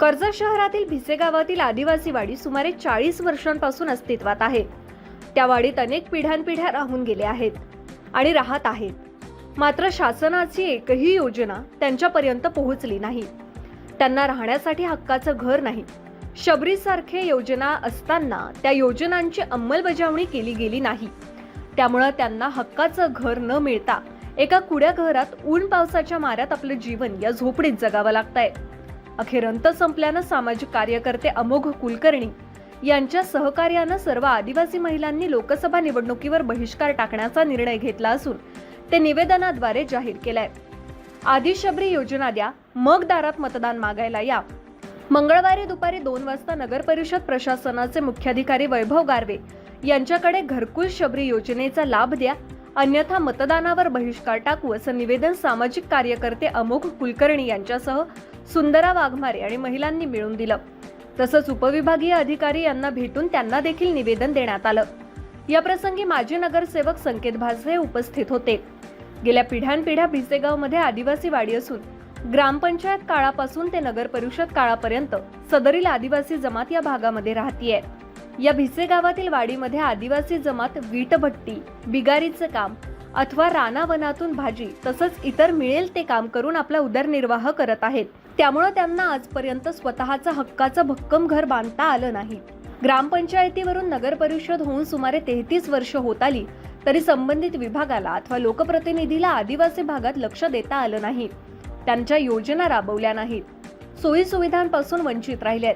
कर्जत शहरातील भिसे गावातील आदिवासी वाडी सुमारे चाळीस वर्षांपासून अस्तित्वात आहे. त्या वाडीत अनेक पिढ्यानपिढ्या राहून गेल्या आहेत आणि राहत आहेत. मात्र शासनाची एकही योजना त्यांच्यापर्यंत पोहोचली नाही. त्यांना राहण्यासाठी हक्काचं घर नाही. शबरीसारखे योजना असताना त्या योजनांची अंमलबजावणी केली गेली नाही. त्यामुळं त्यांना हक्काचं घर न मिळता एका कुड्या घरात ऊन पावसाच्या माऱ्यात आपलं जीवन या झोपडीत जगावं लागतंय. अखेर अंत संपल्यानं सामाजिक कार्यकर्ते अमोघ कुलकर्णी यांच्या सहकार्यानं सर्व आदिवासी महिलांनी लोकसभा निवडणुकीवर बहिष्कार टाकण्याचा निर्णय घेतला असून ते निवेदनाद्वारे जाहीर केलंय. आदिशबरी योजना द्या मग दारात मतदान मागायला या. मंगळवारी दुपारी दोन वाजता नगर परिषद प्रशासनाचे मुख्याधिकारी वैभव गारवे यांच्याकडे घरकुल शबरी योजनेचा लाभ द्या अन्यथा मतदानावर बहिष्कार टाकू असं निवेदन सामाजिक कार्यकर्ते अमोघ कुलकर्णी यांच्यासह सुंदरा वाघमारे आणि महिलांनी मिळून दिलं. तसंच उपविभागीय अधिकारी यांना भेटून त्यांना देखील निवेदन देण्यात आलं. या प्रसंगी माजी नगरसेवक संकेत भाजरे उपस्थित होते. गेल्या पिढ्यानपिढ्या भिसेगावमध्ये आदिवासी वाडी असून ग्रामपंचायत काळापासून ते नगर परिषद काळापर्यंत सदरील आदिवासी जमात या भागामध्ये राहतीये. या भिसे गावातील वाडीमध्ये आदिवासी जमात वीटभट्टी बिगारीचं काम अथवा रानावनातून भाजी तसंच इतर मिळेल ते काम करून आपला उदरनिर्वाह करत आहेत. त्यामुळं त्यांना आजपर्यंत स्वतःचं हक्काचं भक्कम घर बांधता आलं नाही. ग्रामपंचायतीवरून नगर परिषद होऊन सुमारे तेहतीस वर्ष होत आली तरी संबंधित विभागाला अथवा लोकप्रतिनिधीला आदिवासी भागात लक्ष देता आलं नाही. त्यांच्या योजना राबवल्या नाहीत. सोयी सुविधांपासून वंचित राहिल्यात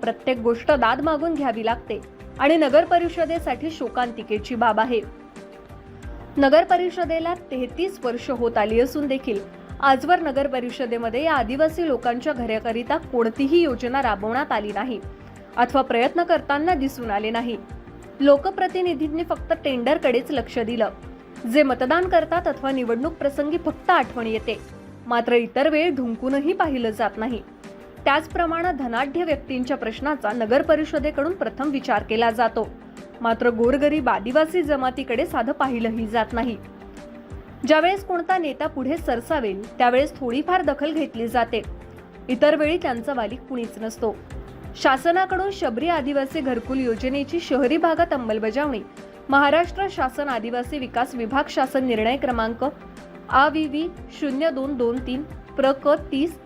प्रत्येक गोष्ट दाद मागून घ्यावी लागते आणि नगर परिषदेसाठी शोकांतिकेची बाब आहे. नगर परिषदेला तेहतीस वर्ष होत आली असून देखील आजवर नगर परिषदेमध्ये या आदिवासी लोकांच्या घराकरिता कोणतीही योजना राबवण्यात आली नाही अथवा प्रयत्न करताना दिसून आले नाही. लोकप्रतिनिधींनी फक्त टेंडरकडेच लक्ष दिलं. जे मतदान करतात अथवा निवडणूक प्रसंगी फक्त आठवण येते. मात्र इतर वेळ ढुंकूनही पाहिलं जात नाही. त्याचप्रमाणे धनाढ्य व्यक्तींच्या प्रश्नाचा नगर परिषदेकडून प्रथम विचार केला जातो. मात्र गोरगरीब आदिवासी जमातीकडे साधं पाहिलंही जात नाही. ज्यावेळेस कोणता नेता पुढे सरसावेल त्यावेळेस थोडीफार दखल घेतली जाते. इतर वेळी त्यांचा वाली कुणीच नसतो. शासनाकडून शबरी आदिवासी घरकुल योजनेची शहरी भागात अंमलबजावणी महाराष्ट्र शासन आदिवासी विकास विभाग शासन निर्णय क्रमांक आ व्ही व्ही शून्य दोन दोन तीन प्र क तीस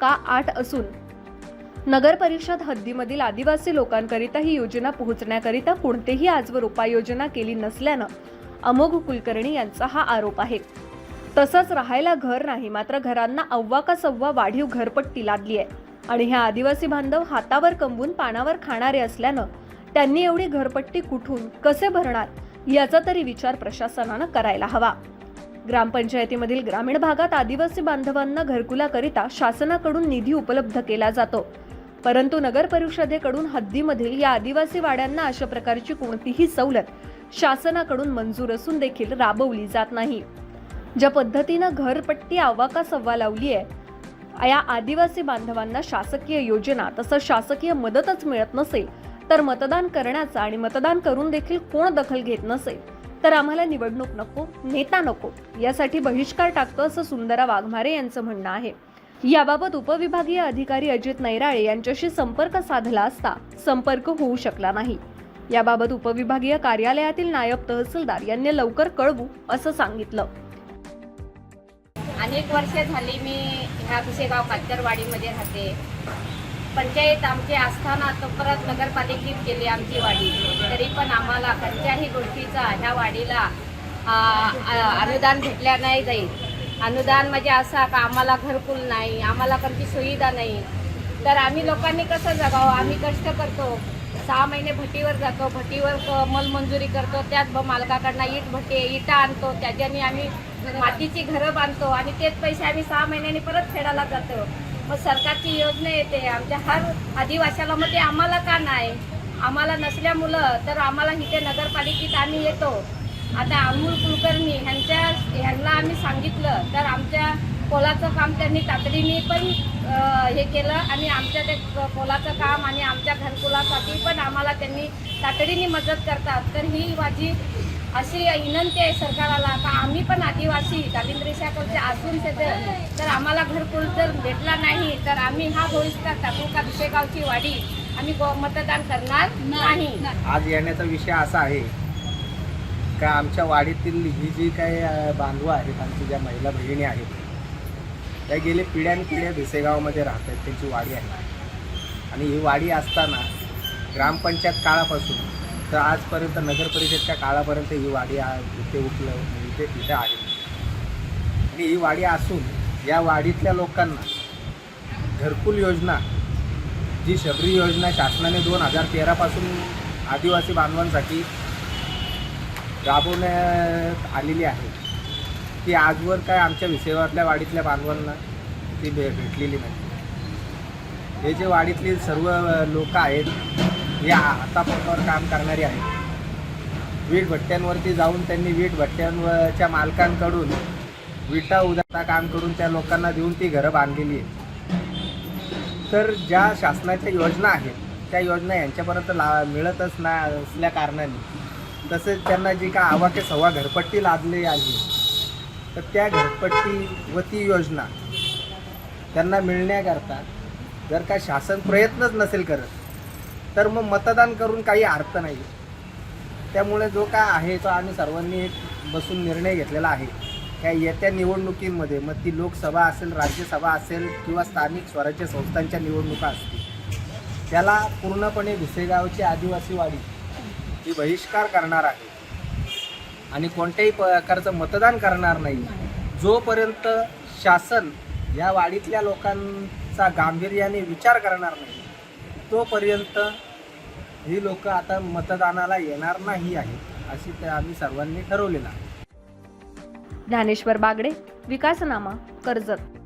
का आठ असून नगर परिषद हद्दीमधील आदिवासी लोकांकरिता ही योजना पोहोचण्याकरिता कोणतेही आजवर उपाययोजना केली नसल्यानं अमोघ कुलकर्णी यांचा हा आरोप आहे. तसंच राहायला घर नाही मात्र घरांना अव्वा का सव्वा वाढीव घरपट्टी लादली आहे. आणि ह्या आदिवासी बांधव हातावर कमवून पानावर खाणारे असल्यानं त्यांनी एवढी घरपट्टी कुठून कसे भरणार याचा तरी विचार प्रशासनानं करायला हवा. ग्रामपंचायतीमधील ग्रामीण भागात आदिवासी बांधवांना घरकुलाकरिता शासनाकडून निधी उपलब्ध केला जातो. परंतु नगर परिषदेकडून हद्दीमधील या आदिवासी वाड्यांना अशा प्रकारची कोणतीही सवलत शासनाकडून मंजूर असून देखील राबवली जात नाही. ज्या पद्धतीनं घरपट्टी आवाका सव्वा लावली आहे या आदिवासी बांधवांना शासकीय योजना तसं शासकीय मदतच मिळत नसेल तर मतदान करण्याचा आणि मतदान करून देखील कोण दखल घेत नसेल तर आम्हाला निवडणूक नको नेता नको यासाठी बहिष्कार टाकतो असं सुंदरा वाघमारे यांचं म्हणणं आहे. याबाबत उपविभागीय अधिकारी अजित नैराळे यांच्याशी संपर्क साधला असता संपर्क होऊ शकला नाही. याबाबत उपविभागीय कार्यालयातील नायब तहसीलदार यांनी लवकर कळवू असं सांगितलं. अनेक वर्ष झाली मी ह्या भिसेगाव कातरवाडीमध्ये राहते. पंचायत आमची आस्थान तो परत नगरपालिकेत गेली आमची वाडी. तरी पण आम्हाला कोणत्याही गोष्टीचा ह्या वाडीला अनुदान भेटल्या नाही जाईल अनुदान म्हणजे असा का आम्हाला घरकुल नाही आम्हाला कोणती सुविधा नाही. तर आम्ही लोकांनी कसं जगावं? आम्ही कष्ट करतो. सहा महिने भटीवर जातो भटीवर मलमंजुरी करतो त्यात मालकाकडनं ईट भटे इटा आणतो त्याच्याने आम्ही मातीची घरं बांधतो आणि तेच पैसे आम्ही सहा महिन्यांनी परत फेडायला जातो. मग सरकारची योजना येते. आमच्या हर आदिवासाला मग ते आम्हाला का नाही? आम्हाला नसल्यामुळं तर आम्हाला इथे नगरपालिकेत आम्ही येतो. आता अमोल कुलकर्णी ह्यांच्या ह्यांना आम्ही सांगितलं तर आमच्या पोलाचं काम त्यांनी तातडीने पण हे केलं आणि आमच्या ते पोलाचं काम आणि आमच्या घरकुलासाठी पण आम्हाला त्यांनी तातडीने मदत करतात. तर ही माझी अशी विनंती आहे सरकारला. का आम्ही पण आदिवासी दारिद्र्य रेषाखालचे असून तर आम्हाला घरकुल जर भेटला नाही तर आम्ही हा बहिष्कार टाकू का भिसेगावची वाडी? आम्ही मतदान करणार नाही आज येण्याचा विषय असा आहे का आमच्या वाडीतील ही जी काही बांधवं आहेत आमची ज्या महिला भगिनी आहेत त्या गेले पिढ्यानपिढ्या भिसेगावमध्ये राहत आहेत त्यांची वाडी आहे. आणि ही वाडी असताना ग्रामपंचायत काळापासून तर आजपर्यंत नगर परिषदच्या काळापर्यंत ही वाडी इथे उपलब्ध म्हणजे इथे तिथे आहे. आणि ही वाडी असून या वाडीतल्या लोकांना घरकुल योजना जी शबरी योजना शासनाने दोन हजार तेरापासून आदिवासी बांधवांसाठी राबवण्यात आलेली आहे. ती आजवर काय आमच्या विसेवातल्या वाडीतल्या बांधवांना ती भे भेटलेली नाही. हे जे वाडीतली सर्व लोक आहेत हे हातापातावर काम करणारी आहेत. वीट भट्ट्यांवरती जाऊन त्यांनी वीट भट्ट्यांवरच्या मालकांकडून विटा उदाता काम करून त्या लोकांना देऊन ती घरं बांधलेली आहेत. तर ज्या शासनाच्या योजना आहेत त्या योजना यांच्यापर्यंत ला मिळतच ना असल्या कारणाने तसेच त्यांना जी का आवाके सव्वा घरपट्टी लादली आली तर त्या घरपट्टी व ती योजना त्यांना मिळण्याकरता जर का शासन प्रयत्नच नसेल करत तर मग मतदान करून काही अर्थ नाही. त्यामुळे जो काय आहे तो आम्ही सर्वांनी एक बसून निर्णय घेतलेला आहे. त्या येत्या निवडणुकींमध्ये मग ती लोकसभा असेल राज्यसभा असेल किंवा स्थानिक स्वराज्य संस्थांच्या निवडणुका असतील त्याला पूर्णपणे भिसेगावची आदिवासी वाडी ही बहिष्कार करणार आहे. आणि कोणत्याही प्रकारचं मतदान करणार नाही. जोपर्यंत शासन या वाडीतल्या लोकांचा गांभीर्याने विचार करणार नाही तोपर्यंत ही लोक आता मतदानाला येणार नाही आहे अशी ते आम्ही सर्वांनी ठरवलेलं आहे. ज्ञानेश्वर बागडे विकासनामा कर्जत.